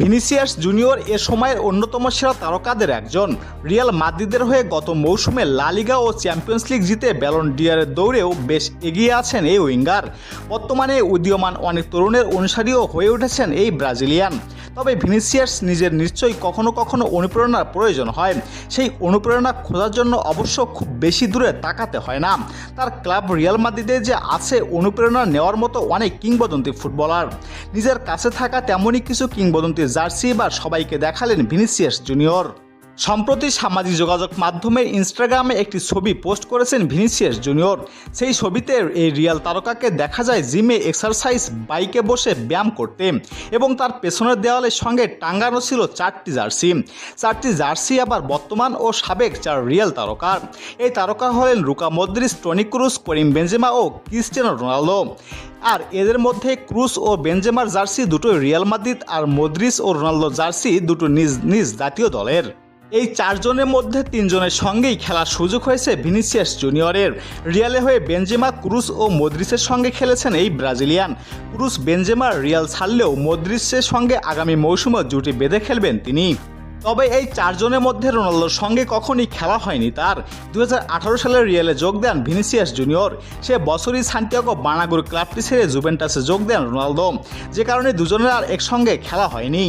Vinicius junior এ সময়ের অন্যতম সেরা তারকাদের একজন। রিয়াল মাদ্রিদের হয়ে গত মৌসুমে লালিগা ও চ্যাম্পিয়ন্স লিগ জিতে ব্যালন ডিয়ারের দৌড়েও বেশ এগিয়ে আছেন এই উইঙ্গার। বর্তমানে উদীয়মান অনেক তরুণের অনুসারীও হয়ে উঠেছেন এই ব্রাজিলিয়ান। তবে ভিনিসিয়াস নিজের নিশ্চয়ই কখনো কখনো অনুপ্রেরণার প্রয়োজন হয়। সেই অনুপ্রেরণা খোঁজার জন্য অবশ্য খুব বেশি দূরে তাকাতে হয় না। তার ক্লাব রিয়াল মাদ্রিদে যে আছে অনুপ্রেরণা নেওয়ার মতো অনেক কিংবদন্তি ফুটবলার। নিজের কাছে থাকা তেমনই কিছু কিংবদন্তি জার্সি বা সবাইকে দেখালেন ভিনিসিয়াস জুনিয়র। সম্প্রতি সামাজিক যোগাযোগ মাধ্যমে ইনস্টাগ্রামে একটি ছবি পোস্ট করেছেন ভিনিসিয়াস জুনিয়র। সেই ছবিতে এই রিয়াল তারকাকে দেখা যায় জিমে এক্সারসাইজ, বাইকে বসে ব্যায়াম করতে এবং তার পেছনের দেওয়ালের সঙ্গে টাঙ্গানো ছিল চারটি জার্সি। চারটি জার্সি আবার বর্তমান ও সাবেক চার রিয়াল তারকা। এই তারকা হলেন Luka Modric Toni Kroos Karim Benzema ও ক্রিস্টিয়ানো রোনালদো। আর এদের মধ্যে ক্রুস ও বেঞ্জেমার জার্সি দুটো রিয়াল মাদ্রিদ আর মদ্রিস ও রোনালদো জার্সি দুটো নিজ নিজ জাতীয় দলের। এই চারজনের মধ্যে তিনজনের সঙ্গেই খেলার সুযোগ হয়েছে ভিনিসিয়াস জুনিয়রের। রিয়ালে হয়ে বেনজেমা, ক্রুস ও মদ্রিসের সঙ্গে খেলেছেন এই ব্রাজিলিয়ান। ক্রুস বেনজেমা রিয়াল ছাড়লেও মদ্রিসের সঙ্গে আগামী মৌসুমে জুটি বেঁধে খেলবেন তিনি। তবে এই চারজনের মধ্যে রোনালদোর সঙ্গে কখনই খেলা হয়নি তার। দু সালে রিয়ালে যোগ দেন ভিনিসিয়াস জুনিয়র। সে বছরই সান্তিয়াগো বানাগুর ক্লাবটি ছেড়ে জুভেন্টাসে যোগ দেন রোনালদো। যে কারণে দুজনের আর একসঙ্গে খেলা হয়নি।